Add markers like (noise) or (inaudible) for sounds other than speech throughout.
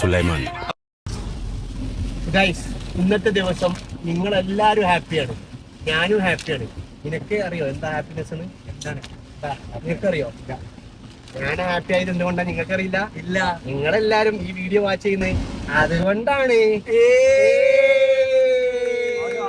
Sulaiman. Guys ഇന്നത്തെ ദിവസം നിങ്ങൾ എല്ലാരും ഹാപ്പിയാണ്. ഞാനും ഹാപ്പിയാണ്. നിനക്ക് അറിയോ എന്താ ഹാപ്പിനെസ് എന്ന്? എന്താണ്? നിനക്ക് അറിയോ ഞാൻ ഹാപ്പി ആയത് എന്തുകൊണ്ടാണ് നിങ്ങൾക്കറിയില്ല? ഇല്ല. നിങ്ങളെല്ലാരും ഈ വീഡിയോ വാച്ച് ചെയ്യുന്നത് അതുകൊണ്ടാണ്. ഏ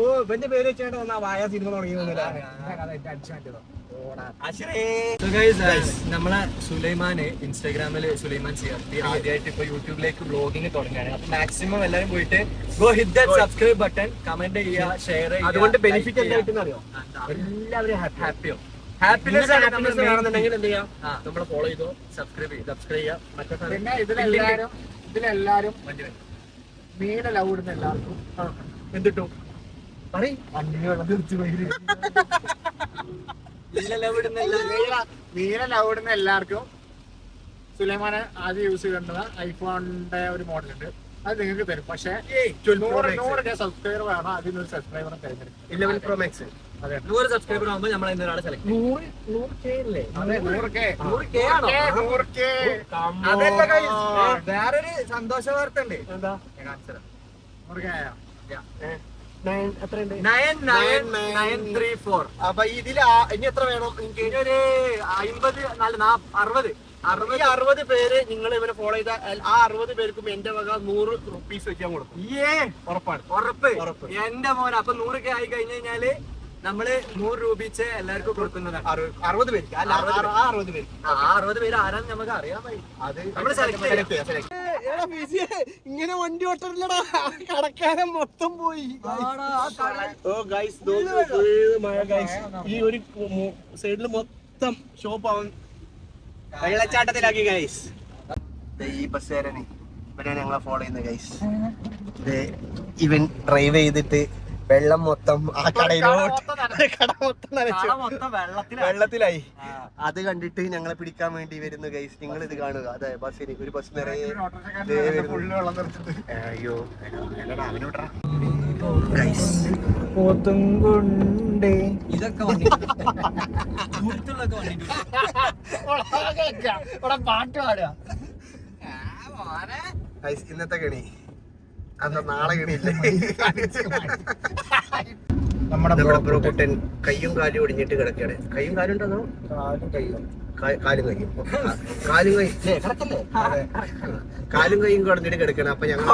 ഓ ഇവന്റെ പേര് വെച്ചാണ്ട് വന്നാ വായ സിനിമ തുടങ്ങി നമ്മളെ സുലൈമാന് ഇൻസ്റ്റാഗ്രാമിൽ സുലൈമാൻ സിയാർത്തി ആദ്യമായിട്ട് ഇപ്പൊ യൂട്യൂബിലേക്ക് ബ്ലോഗിങ് തുടങ്ങുകയാണ്. അപ്പൊ മാക്സിമം എല്ലാരും പോയിട്ട് go hit the subscribe button comment ചെയ്യുക ഷെയർ ചെയ്യുക. അതുകൊണ്ട് ബെനിഫിറ്റ് എന്താ കിട്ടുന്ന അറിയോ എല്ലാവരും ഹാപ്പിയോ ഹാപ്പിനെസ് ഹാപ്പിനെസ് വേണമെന്നുണ്ടെങ്കിൽ എന്ത് ചെയ്യാം? നമ്മളെ ഫോളോ ചെയ്തോ സബ്സ്ക്രൈബ് ചെയ്യും സബ്സ്ക്രൈബ് ചെയ്യാം മറ്റേ ഇതിലെല്ലാരും ഇതിലെല്ലാരും. മീനെ ലവ് ഇടുന്ന എല്ലാവർക്കും എന്തിട്ടു? പറയും. വെള്ളം തിരിച്ചു പോയി മീനെ ലവ് ഇടുന്ന എല്ലാവർക്കും. സുലൈമാനെ ആദ്യം യൂസ് ചെയ്യേണ്ടത് ഐഫോണിന്റെ ഒരു മോഡൽ ഉണ്ട്. അത് നിങ്ങൾക്ക് തരും. പക്ഷേ നൂറ് നൂറ് കെ സബ്സ്ക്രൈബർ വേണം. അതിന് ഒരു സബ്സ്ക്രൈബറെ തിരഞ്ഞെടുക്കും ഇലവൻ പ്രോ മാക്സ് നൂറ് സബ്സ്ക്രൈബർ ആകുമ്പോൾ നമ്മൾ ഇന്ന് ഒരാളെ സെലക്ട് ചെയ്യും. നൂറ് നൂറ് കെ അല്ലേ നൂറ് കെ. ആണോ? വേറൊരു സന്തോഷ വാർത്ത ഉണ്ട് എന്താ അപ്പൊ ഇതിൽ ഇനി എത്ര വേണം? എനിക്ക് ഒരു അമ്പത് അറുപത്. അറുപത്. അറുപത് പേര് നിങ്ങൾ ഇവരെ ഫോളോ ചെയ്ത ആ അറുപത് പേർക്കും എന്റെ വക നൂറ് റുപ്പീസ് വെച്ച് ഞാൻ കൊടുക്കും. ഏ ഉറപ്പാണ്. ഉറപ്പ്. ഉറപ്പ്. എന്റെ മോൻ അപ്പൊ നൂറ് കെ ആയി കഴിഞ്ഞു കഴിഞ്ഞാൽ നമ്മൾ നൂറ് രൂപീച്ച് എല്ലാവർക്കും കൊടുക്കുന്നതാണ്. അറു- അറുപത് പേർക്ക്. അല്ല അറുപത് പേര് അറുപത് ആരാന്ന് നമുക്ക് അറിയാൻ അത് നമ്മൾ ചെയ്യാം. ഇങ്ങനെ വണ്ടി ഓട്ടറില്ലടാ കടക്കാരൻ മൊത്തം പോയി. ഓ ഗൈസ് മഴ ഗൈസ് ഈ ഒരു സൈഡിൽ മൊത്തം ഷോപ്പ് ആവും. വെള്ളച്ചാട്ടത്തിലാക്കി ഗൈസ് ഈ ബസ്സുകാരനെ ഇവനാണ് ഞങ്ങളെ ഫോളോ ചെയ്യുന്നത് ഗൈസ് ഇവൻ ഡ്രൈവ് ചെയ്തിട്ട് വെള്ളം മൊത്തം ആ കടയിലോട്ട് കട മൊത്തം നനച്ചു. (laughs) വെള്ളത്തിലായി. അത് കണ്ടിട്ട് ഞങ്ങളെ പിടിക്കാൻ വേണ്ടി വരുന്നു ഗൈസ് നിങ്ങൾ ഇത് കാണുക. അതെ ബസ്സിന് ഒരു ബസ് നിറയെ അയ്യോ ഇതൊക്കെ വണ്ടി. ദൂരത്തുള്ളൊക്കെ വണ്ടി (laughs) പാട്ട് പാടുക. ഇന്നത്തെ കണി. അതാ നാളെ നമ്മുടെ ബ്രോ കുട്ടൻ കയ്യും കാലും ഒടിഞ്ഞിട്ട് കിടക്കുകയാണ് കയ്യും കാലും ഉണ്ടോ കാലും കയ്യും. കാ- കാലും കയ്യും കാലും കൈ. കാലും കൈയും കുടഞ്ഞിട്ട് കിടക്കണം. അപ്പൊ ഞങ്ങൾ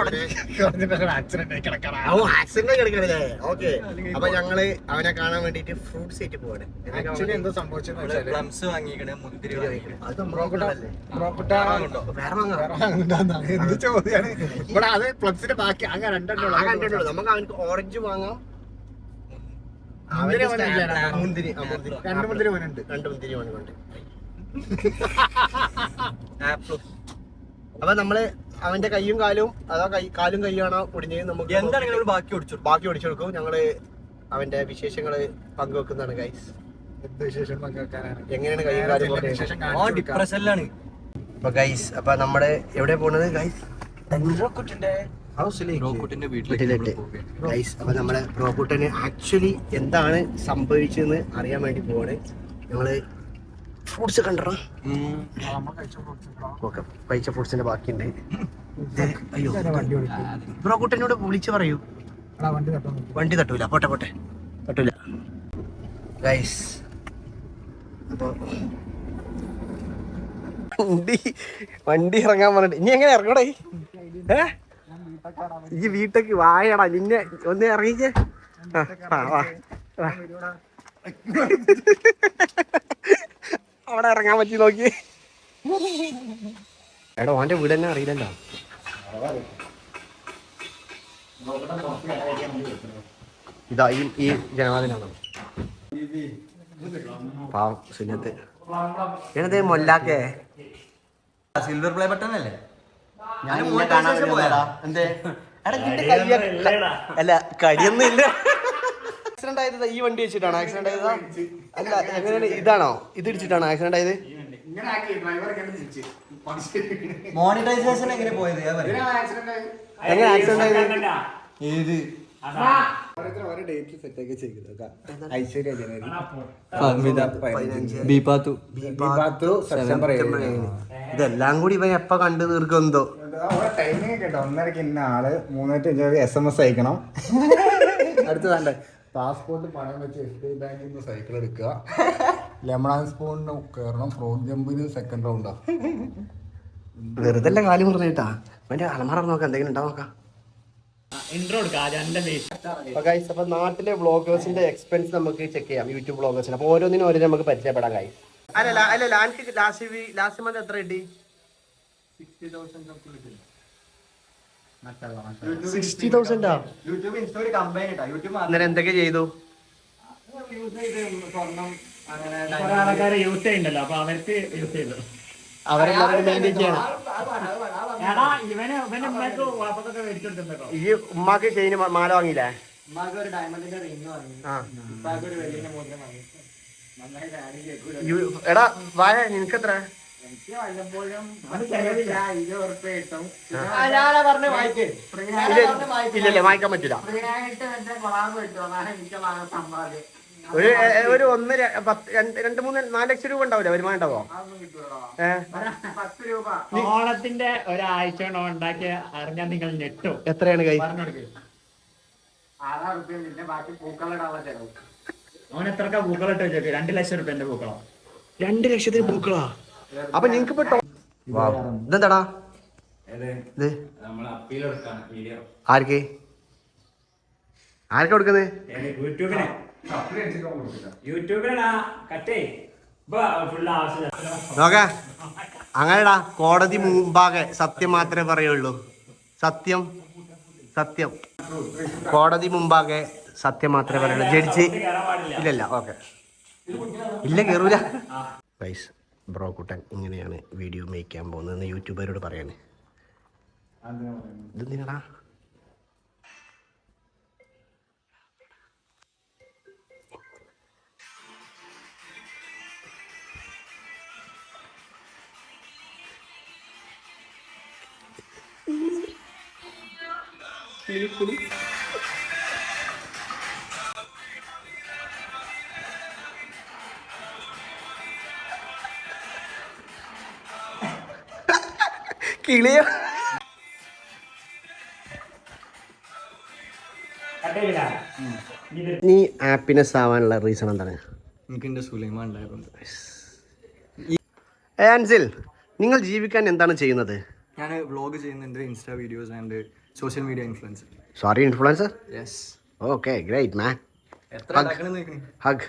ഓ ആക്സിഡന്റ് കിടക്കണല്ലേ? ഓക്കെ. അപ്പൊ ഞങ്ങൾ അവനെ കാണാൻ വേണ്ടിട്ട് ഫ്രൂട്ട്സ് ആയിട്ട് പോവാണ്. എന്താ സംഭവിച്ചത് ബാക്കി അങ്ങനെ രണ്ടെണ്ണം നമുക്ക് അവനക്ക് ഓറഞ്ച് വാങ്ങാം. സ്റ്റാ- മുന്തിരി. മുന്തിരി. രണ്ട് മുന്തിരി മോനുണ്ട് രണ്ട് മുന്തിരി (laughs) ആപ്പിൾ അപ്പൊ നമ്മൾ അവന്റെ കൈയും കാലും അതാ കൈ കാലും കൈയാണോ ഒടിഞ്ഞത്. നമുക്ക് എന്താണെങ്കിലും ഒരു ബാക്കി ഓടിച്ചു ബാക്കി ഓടിച്ചു കൊടുക്കും. ഞങ്ങൾ അവന്റെ വിശേഷങ്ങൾ പങ്കുവെക്കുന്നതാണ് ഗൈസ് എന്ത് വിശേഷം പങ്കുവെക്കാനാണ്? എങ്ങനെയാണ് കൈയും കാലും ഡിപ്രഷനിലാണ് അപ്പൊ ഗൈസ് അപ്പൊ നമ്മുടെ എവിടെ പോണത് ഗൈസ് റോക്കുട്ടിന്റെ വീട്ടിലേക്ക് ഗൈസ് അപ്പൊ നമ്മുടെ പ്രോക്കുട്ടന് ആക്ച്വലി എന്താണ് സംഭവിച്ചതെന്ന് അറിയാൻ വേണ്ടി പോവാണ്. ഞങ്ങൾ ഫ്രൂട്ട്സ് കണ്ടോ ആ, നമ്മൾ കഴിച്ച fruits ഉണ്ടോ? ഓക്കെ കഴിച്ച ഫ്രൂട്ട്സിന്റെ ബാക്കിയുണ്ട് അയ്യോ ബ്രോ കുട്ടനോട് വിളിച്ച് പറയൂ. വണ്ടി തട്ടൂല. പോട്ടെ പോട്ടെ. തട്ടൂല. ഗൈസ് അപ്പോൾ വണ്ടി വണ്ടി ഇറങ്ങാൻ പറഞ്ഞിട്ട്. ഇനി എങ്ങനെ ഇറങ്ങടേ ഏ? ഈ വീട്ടേക്ക് വായടാ. നിന്നെ ഒന്ന് ഇറങ്ങിക്കേ. ആ, ആ, വാ, വാ. അവിടെ ഇറങ്ങാൻ പറ്റി നോക്കി. എടാ ഓന്റെ വീട് തന്നെ അറിയില്ലല്ലോ. ഇതാ ഈ ഈ ജനവാദിനാണ് പാവം സുനത്ത് എന്നത് മൊല്ലാക്കേ? സിൽവർ പ്ലേ ബട്ടൺ അല്ലേ? ഞാൻ കാണാൻ എന്തേ? എടാ നിന്റെ കയ്യ അല്ല കടിയൊന്നും ഇല്ല. (laughs) ആക്സിഡന്റ് ആയത് ഈ വണ്ടി വെച്ചിട്ടാണ്? ആക്സിഡന്റ് ആയത്? അല്ല എങ്ങനെയാണ്? ഇതാണോ? ഇത് ഇടിച്ചിട്ടാണോ? ആക്സിഡന്റ് ആയത്? മോണിറ്റൈസേഷൻ എങ്ങനെ പോയത്? ഞാൻ ആക്സിഡന്റ് ആയി എങ്ങനെ ആക്സിഡന്റ് ആയത്? ഏത്? ഇതെല്ലാം കൂടി ഇവൻ എപ്പ കണ്ടു തീർക്കുമെന്തോ? ടൈമിംഗ് കേട്ടോ. ഒന്നരക്ക് ഇന്ന ആൾ മൂന്നേറ്റ് അഞ്ച് എസ് എം എസ് അയക്കണം. (laughs) അടുത്ത് വേണ്ട? പാസ്പോർട്ട് പണയം വെച്ച് എസ് ബി ഐ ബാങ്കിൽ നിന്ന് സൈക്കിൾ എടുക്കുക. ലെമൺ സ്പൂണിന് കയറണം ഫ്രോഡ് ജമ്പിന് സെക്കൻഡ് റൗണ്ടാ വെറുതെ അല്ല കാര്യം പറഞ്ഞിട്ടാ അവന്റെ അലമാറ നോക്കാം. എന്തെങ്കിലും ഉണ്ടാവും നോക്കാം. അപ്പൊ നാട്ടിലെ വ്ളോഗേഴ്സിന്റെ എക്സ്പെൻസ് നമുക്ക് ചെക്ക് ചെയ്യാം. യൂട്യൂബ് വ്ളോഗേഴ്സിന് അപ്പൊ ഓരോന്നിനും ഓരോ നമുക്ക് പരിചയപ്പെടാൻ കായി അല്ല അല്ല ലാൻഡ് ലാസ്റ്റ് ലാസ്റ്റ് മന്ത് എത്ര കിട്ടി? സിക്സ്റ്റി തൗസൻഡാ യൂട്യൂബ് ഇൻസ്റ്റ ഒരു കമ്പനി ഇട്ടാ യൂട്യൂബ് അന്നേരം എന്തൊക്കെ ചെയ്തു? യൂസ് ചെയ്ത് സ്വർണം അങ്ങനെ കുറെ ആൾക്കാര് യൂസ് ചെയ്യുന്നുണ്ടല്ലോ. അപ്പൊ അവർക്ക് യൂസ് ചെയ്തു അവരെല്ലാവരും മെയിന്റെയിൻ ചെയ്യണം. ഈ ഉമ്മാക്ക് ചെയിന് മാല വാങ്ങിയില്ലേ? ഉമ്മാക്ക് ഒരു ഡയമണ്ടിന്റെ റിംഗ് വാങ്ങി. ഉപ്പാക്ക് ഒരു വെള്ളിന്റെ മോതിരം വാങ്ങി. എടാ വായ നിനക്ക് എത്ര എനിക്ക് വല്ലപ്പോഴും. ഇരുപത് കിട്ടും. ഇല്ലല്ലേ വാങ്ങിക്കാൻ പറ്റില്ല. ഫ്രീയായിട്ട് എന്റെ കൊളാബ് കിട്ടും. അതാണ് എനിക്ക് വാങ്ങാൻ സമ്പാദ്യം. ഒരു ഒരു ഒന്ന് പത്ത് രണ്ട് രണ്ട് മൂന്ന് നാല് ലക്ഷം രൂപ ഉണ്ടാവില്ല? വരുമാനം ഉണ്ടാവോ? ഓണത്തിന്റെ ഒരാഴ്ച കൊണ്ട് ഉണ്ടാക്കിയ അറിഞ്ഞാൽ നിങ്ങൾ നെട്ടു എത്രയാണ് കൈ? അവൻ എത്രക്ക പൂക്കളിട്ട് രണ്ട് ലക്ഷം റുപ്യന്റെ പൂക്കളം? രണ്ട് ലക്ഷത്തിന് പൂക്കളാ? അപ്പൊ നിങ്ങക്ക് ഇപ്പൊ ഇതെന്താടാ? ഇത് ആർക്ക്? ആർക്കാ കൊടുക്കുന്നത് നോക്ക. അങ്ങനെടാ കോടതി മുമ്പാകെ സത്യം മാത്രമേ പറയുള്ളൂ. സത്യം. സത്യം. കോടതി മുമ്പാകെ സത്യം മാത്രമേ പറയുള്ളൂ. ജഡ്ജി ഇല്ലല്ല ഓക്കെ. ഇല്ല കയറൂല ഗൈസ് ബ്രോ കുട്ടൻ ഇങ്ങനെയാണ് വീഡിയോ മേക്ക് ചെയ്യാൻ പോകുന്നതെന്ന് യൂട്യൂബറോട് പറയാന് ഇതെന്തിനാടാ? കട്ടയില്ല ഇത് നീ ഹാപ്പിനെസ് ആവാനുള്ള റീസൺ എന്താണ്? എനിക്ക് എന്റെ സുലൈമാൻ അൻസിൽ നിങ്ങൾ ജീവിക്കാൻ എന്താണ് ചെയ്യുന്നത്? ഞാൻ വ്ളോഗ് ചെയ്യുന്നുണ്ട് insta videos and social media influencer sorry influencer yes okay great man എത്ര ഹഗ്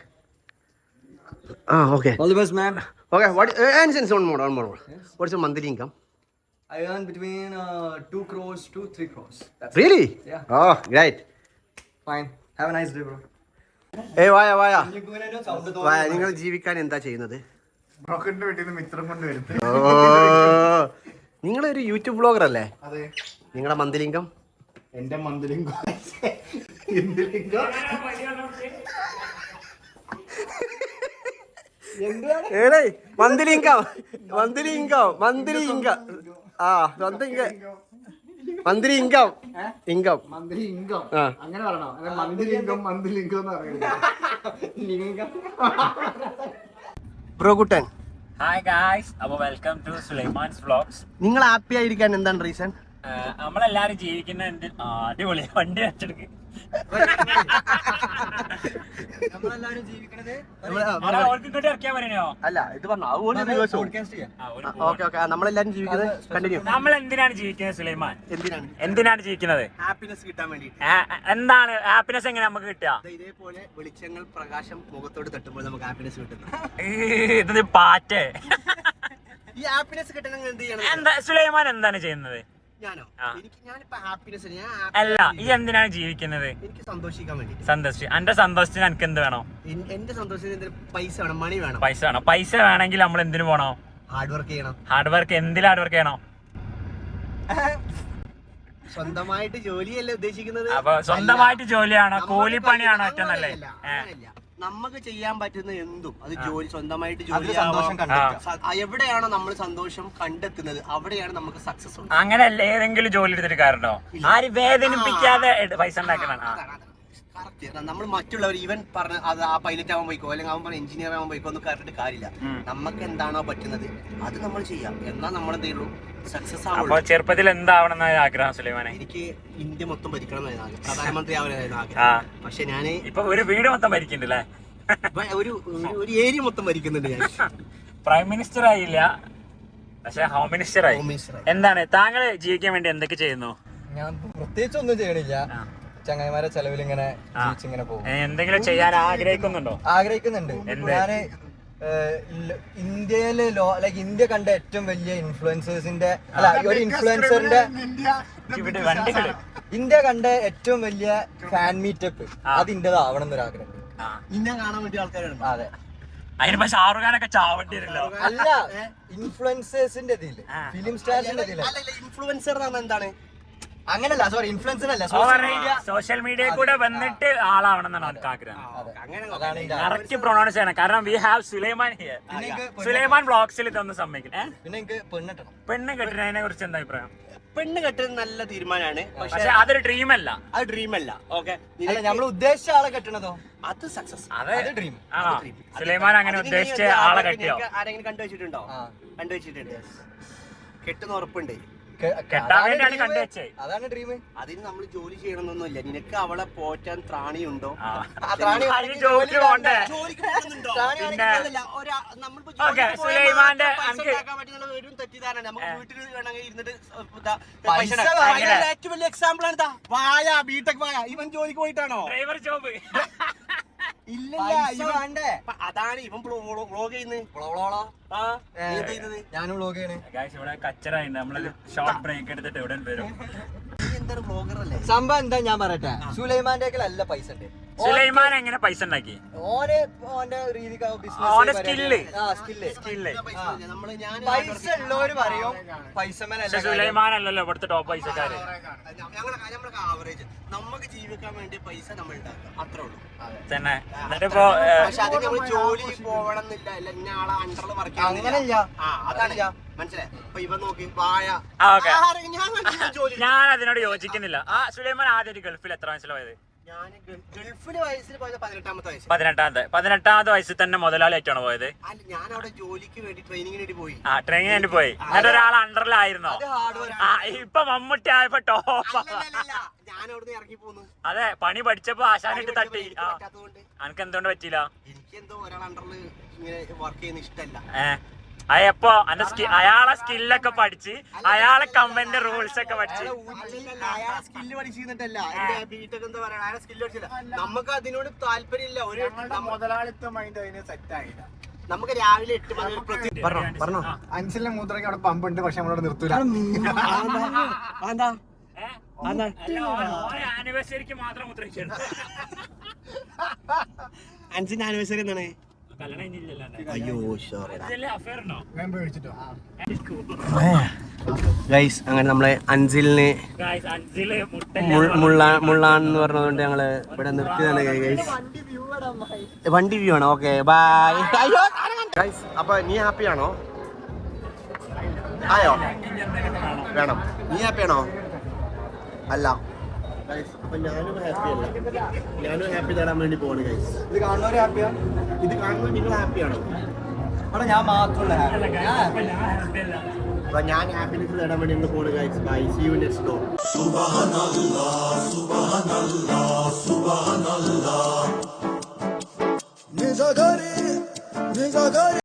ആ okay all the best man okay what ആൻസിൽ one more one more what's monthly income I earn between uh, 2 crores to 3 crores. That's really? It. Yeah. Oh, great. fine. Have a nice day, bro. ഏയ് വായ വായ വായ നിങ്ങൾ ജീവിക്കാൻ എന്താ ചെയ്യുന്നത് നിങ്ങൾ നിങ്ങളൊരു യൂട്യൂബ് ബ്ലോഗർ അല്ലേ നിങ്ങളുടെ മന്ത്ലി എന്റെ മന്ദിരം എന്തിലിംഗം ഏടേ monthly income monthly income income ആ സ്വന്തം ഇൻകം മന്ത്ലി ഇൻകം. ഇൻകം. മന്ത്രി ഇൻകം. അങ്ങനെ പറയണോ? മന്ത്രി ഇൻകം മന്ത്രി ഇൻകം എന്ന് പറയുന്നത്. ബ്രോ കുട്ടൻ. ഹായ് ഗായ്സ് അപ്പോൾ വെൽക്കം ടു സുലൈമാൻസ് വ്ളോഗ്സ് നിങ്ങൾ ഹാപ്പി ആയിരിക്കാൻ എന്താണ് റീസൺ നമ്മളെല്ലാരും ജീവിക്കുന്ന അടിപൊളി. വണ്ടി വെച്ചെടുക്ക്. നമ്മളെല്ലാരും ജീവിക്കണത് അല്ല ഇത് പറഞ്ഞു. Okay okay. നമ്മളെല്ലാരും ജീവിക്കുന്നത് കണ്ടിന്യൂ നമ്മൾ എന്തിനാണ് ജീവിക്കുന്നത് സുലൈമാൻ? എന്തിനാണ്? എന്തിനാണ് ജീവിക്കുന്നത് ഹാപ്പിനെസ് കിട്ടാൻ വേണ്ടിയിട്ട്. ആ, എന്താണ് ഹാപ്പിനെസ് എങ്ങനെ നമുക്ക് കിട്ടുക? ഇതേപോലെ വെളിച്ചങ്ങൾ പ്രകാശം മുഖത്തോട് തട്ടുമ്പോൾ നമുക്ക് ഹാപ്പിനെസ് കിട്ടുന്നു. ഇത് പാറ്റേ. ഈ ഹാപ്പിനെസ് കിട്ടണമെങ്കിൽ എന്ത് ചെയ്യണം? എന്താ സുലൈമാൻ എന്താണ് ചെയ്യുന്നത്? അല്ല ഈ എന്തിനാണ് ജീവിക്കുന്നത്? എനിക്ക് സന്തോഷിക്കാൻ വേണ്ടി സന്തോഷിച്ചു എന്റെ സന്തോഷത്തിന് എനിക്ക് എന്ത് വേണം? എന്റെ സന്തോഷത്തിന് പൈസ വേണം മണി വേണം. പൈസ വേണം. പൈസ വേണമെങ്കിൽ നമ്മൾ എന്തിനു പോണോ? ഹാർഡ് വർക്ക് ചെയ്യണം. ഹാർഡ് വർക്ക് എന്തിൽ ഹാർഡ് വർക്ക് ചെയ്യണോ? സ്വന്തമായിട്ട് ജോലിയല്ലേ ഉദ്ദേശിക്കുന്നത്? അപ്പൊ സ്വന്തമായിട്ട് ജോലിയാണോ? കൂലിപ്പണിയാണോ ഏറ്റവും നല്ലത്. നമുക്ക് ചെയ്യാൻ പറ്റുന്ന എന്തും? അത് ജോലി സ്വന്തമായിട്ട് ജോലി സന്തോഷം കണ്ടെത്തുക. എവിടെയാണോ നമ്മൾ സന്തോഷം കണ്ടെത്തുന്നത് അവിടെയാണ് നമുക്ക് സക്സസ് അങ്ങനെ അങ്ങനെയല്ല ഏതെങ്കിലും ജോലി എടുത്തിട്ട് കാരണോ ആര് വേദനിപ്പിക്കാതെ എട് പൈസ ഉണ്ടാക്കണം ആ. നമ്മൾ മറ്റുള്ളവർ ഈവൻ പറഞ്ഞ അത് ആ പൈലറ്റ് ആവാൻ പോയിക്കോ അല്ലെങ്കിൽ അവൻ പറഞ്ഞ എഞ്ചിനീയർ ആവാൻ പോയിക്കോ ഒന്നും കറക്റ്റ് കാര്യമില്ല. നമുക്ക് എന്താണോ പറ്റുന്നത് അത് നമ്മൾ ചെയ്യാം. എന്നാൽ നമ്മൾ എന്ത് ചെയ്യുള്ളൂ? സക്സസ് ആവുമ്പോൾ ആവുള്ളൂ ചെറുപ്പത്തിൽ എന്താവണം എന്നാണ് ആഗ്രഹം സുലൈമാനെ? എനിക്ക് ഇന്ത്യ മൊത്തം ഭരിക്കണം എന്നായിരുന്നു ആഗ്രഹം. പ്രധാനമന്ത്രി ആവാനായിരുന്നു ആഗ്രഹം. പക്ഷെ ഞാൻ ഇപ്പൊ ഒരു വീട് മൊത്തം ഭരിക്കുന്നുണ്ടല്ലേ ഒരു ഒരു- ഏരിയ മൊത്തം ഭരിക്കുന്നുണ്ട് ഞാൻ. പ്രൈം മിനിസ്റ്റർ ആയില്ല. പക്ഷെ ഹോം മിനിസ്റ്റർ ആയി. എന്താണ് താങ്കൾ ജീവിക്കാൻ വേണ്ടി എന്തൊക്കെ ചെയ്യുന്നു? ഞാൻ പ്രത്യേകിച്ച് ഒന്നും ചെയ്യണില്ല. ചങ്ങായിമാരെ ചെലവിൽ ഇങ്ങനെ ഇങ്ങനെ ജീവിച്ചിങ്ങനെ പോകും. എന്തെങ്കിലും ചെയ്യാൻ ആഗ്രഹിക്കുന്നുണ്ടോ? ആഗ്രഹിക്കുന്നുണ്ട്? ഞാൻ ഇന്ത്യയിലെ ലോ ലൈക്ക് ഇന്ത്യ കണ്ട ഏറ്റവും വലിയ ഇൻഫ്ലുവൻസേഴ്സിന്റെ അല്ല ഒരു ഇൻഫ്ലുവൻസറിന്റെ ഇന്ത്യ കണ്ട ഏറ്റവും വലിയ ഫാൻ മീറ്റപ്പ്. അത് ഇന്റേതാവണം എന്നൊരാഗ്രഹം ആ. ഇന്നെ കാണാൻ വേണ്ടി ആൾക്കാരുണ്ട്. അതെ. അതിനിപ്പോ ഷാറുഖ് ഖാനൊക്കെ ചാവണ്ടി അല്ല ഇൻഫ്ലുവൻസേഴ്സിന്റെ ഇതിൽ ഫിലിം സ്റ്റാർസിന്റെ ഇതിൽ. ഇൻഫ്ലുവൻസർ എന്താണ്? അങ്ങനല്ല സോറി ഇൻഫ്ലുവൻസർ അല്ല സോഷ്യൽ മീഡിയ കൂടെ വന്നിട്ട് ആളാവണം എന്നാണ് അവർക്ക് ആഗ്രഹം. കറക്റ്റ് പ്രൊണൗൺസ് ചെയ്യണം. കാരണം we have Sulaiman here Sulaiman ബ്ലോഗ്സിൽ ഇതൊന്ന് സമ്മതിക്കണം? പിന്നെ എനിക്ക് പെണ്ണിട്ടണം പെണ്ണ് കെട്ടുന്നതിനെ കുറിച്ച് എന്താ അഭിപ്രായം? പെണ്ണ് കെട്ടുന്നത് നല്ല തീരുമാനമാണ്. പക്ഷെ അതൊരു ഡ്രീം അല്ല. അത് ഡ്രീം അല്ല. ഓക്കെ. അല്ല നമ്മൾ ഉദ്ദേശിച്ച ആളെ കെട്ടണതോ? അത് സക്സസ് അത് ഡ്രീം സുലൈമാൻ അങ്ങനെ ഉദ്ദേശിച്ച ആളെ കെട്ടിയോ? ആരെങ്കിലും കണ്ടു വെച്ചിട്ടുണ്ടോ ആ. കണ്ടു വെച്ചിട്ടുണ്ട് കെട്ടുന്ന ഉറപ്പുണ്ട്. അതാണ്. ഡ്രീം അതിന് നമ്മൾ ജോലി ചെയ്യണമെന്നൊന്നുമില്ല. നിനക്ക് അവളെ പോറ്റാൻ ത്രാണിയുണ്ടോ. ഏറ്റവും വലിയ എക്സാമ്പിൾ ആണ്. വായ ബിടെക് വായ. ഇവൻ ജോലിക്ക് പോയിട്ടാണോ? Driver job. അതാണ് ഇവൻ വ്ളോഗ് ചെയ്യുന്നത്. പ്ലോളോളോ ആ നീ എന്താ ചെയ്യുന്നത്? ഞാനും വ്ളോഗ് ചെയ്യണേ. ഇവിടെ കച്ചറായി നമ്മൾ ഷോർട്ട് ബ്രേക്ക് എടുത്തിട്ട് ഇവിടെ വരും. വ്ളോഗർ അല്ലേ? സംഭവം എന്താ ഞാൻ പറയട്ടെ? സുലൈമാന്റെ അല്ല പൈസ ഉണ്ട്. സുലൈമാൻ എങ്ങനെ പൈസ ഉണ്ടാക്കി? ഓനെ ഓന്റെ രീതിക്ക് സ്കില്ല് സ്കില്ലേ പൈസ ഉള്ളവര് പറയും സുലൈമാൻ അല്ലല്ലോ ഇവിടുത്തെ ടോപ്പ് പൈസക്കാര്. നമുക്ക് ജീവിക്കാൻ വേണ്ടി പൈസ നമ്മൾ അത്രേ ഉള്ളൂ. തന്നെ. എന്നിട്ടിപ്പോ പക്ഷെ നമ്മൾ ജോലി പോകണം എന്നില്ല അല്ല ഇന്ന ആളെ അണ്ടറിൽ വർക്ക് അങ്ങനെയില്ല. ആ അതാണ്. അതില്ല. മനസ്സിലായി? ഇപ്പൊ ഇവ നോക്കി വായ. ഞാൻ ജോലി ഞാൻ അതിനോട് യോജിക്കുന്നില്ല. ആ സുലൈമാൻ ആദ്യമായിട്ട് ഗൾഫിൽ എത്ര വയസ്സിൽ പതിനെട്ടാമത്തെ പതിനെട്ടാമത്തെ വയസ്സിൽ തന്നെ മുതലാളിയായിട്ടാണ് പോയത്. ഞാൻ അവിടെ ജോലിക്ക് വേണ്ടി ട്രെയിനിങ്ങിന് വേണ്ടി പോയി. ആ ട്രെയിനിന് വേണ്ടി പോയി. എന്നിട്ട് ഒരാൾ അണ്ടറിലായിരുന്നോ ഇപ്പൊ മമ്മൂട്ടി ആയപ്പോ ടോപ്പ് ഞാൻ അവിടുന്ന് ഇറങ്ങി പോന്നു. അതെ പണി പഠിച്ചപ്പോ ആശാനിട്ട് തട്ടി. അനക്ക് എന്തുകൊണ്ട് പറ്റിയില്ല? എനിക്കെന്തോ ഒരാൾ അണ്ടറിൽ ഇങ്ങനെ വർക്ക് ചെയ്യുന്ന ഇഷ്ടമല്ല അയപ്പോ അന്റെ സ്കിൽ അയാളെ സ്കില്ലൊക്കെ പഠിച്ച് അയാളെ കമ്പനിന്റെ റൂൾസ് ഒക്കെ പഠിച്ച് സ്കില്ല് പഠിച്ചിരുന്നിട്ടല്ല. ബീറ്റൊക്കെ എന്താ പറയാ അയാളെ സ്കില്ല് പഠിച്ചില്ല. നമുക്ക് അതിനോട് താല്പര്യമില്ല. ഒരു മുതലാളിത്ത മൈൻഡ് അതിന് സെറ്റ് ആയില്ല. നമുക്ക് രാവിലെ എട്ട് മണി പറഞ്ഞോ പറഞ്ഞോ. അഞ്ചിലെ മൂത്രയ്ക്ക് അവിടെ പമ്പ് ഉണ്ട് പക്ഷെ നമ്മളവിടെ നിർത്തൂല. എന്താ ആനിവേഴ്സറിക്ക് മാത്രം അഞ്ചിന്റെ ആനിവേഴ്സറി അന്റെ. അയ്യോ ഗൈസ് അങ്ങനെ നമ്മളെ മുള്ളാൻ മുള്ളാൻ എന്ന് പറഞ്ഞതുകൊണ്ട് ഞങ്ങൾ ഇവിടെ നിർത്തിയതാണ് ഗൈസ് വണ്ടി വ്യൂ ആണോ. ഓക്കെ ബൈ അയ്യോ ഗൈസ് അപ്പൊ നീ ഹാപ്പി ആണോ? ആയോ? വേണം. നീ ഹാപ്പി ആണോ? അല്ല. ഗൈസ് അപ്പൊ ഞാനും ഹാപ്പി അല്ല? ഞാനും ഹാപ്പി തരാൻ വേണ്ടി പോവാണ് ഗൈസ് ഇത് കാണുന്നവര് ഹാപ്പിയാ ഇത് കാണുമ്പോൾ നിങ്ങൾ ഹാപ്പിയാണോ ഇവിടെ ഞാൻ മാത്രമല്ല ഹാപ്പി അപ്പൊ ഞാൻ ഹാപ്പിനെസ് നേടാൻ വേണ്ടി ഇന്ന് പോണ് guys bye see you next door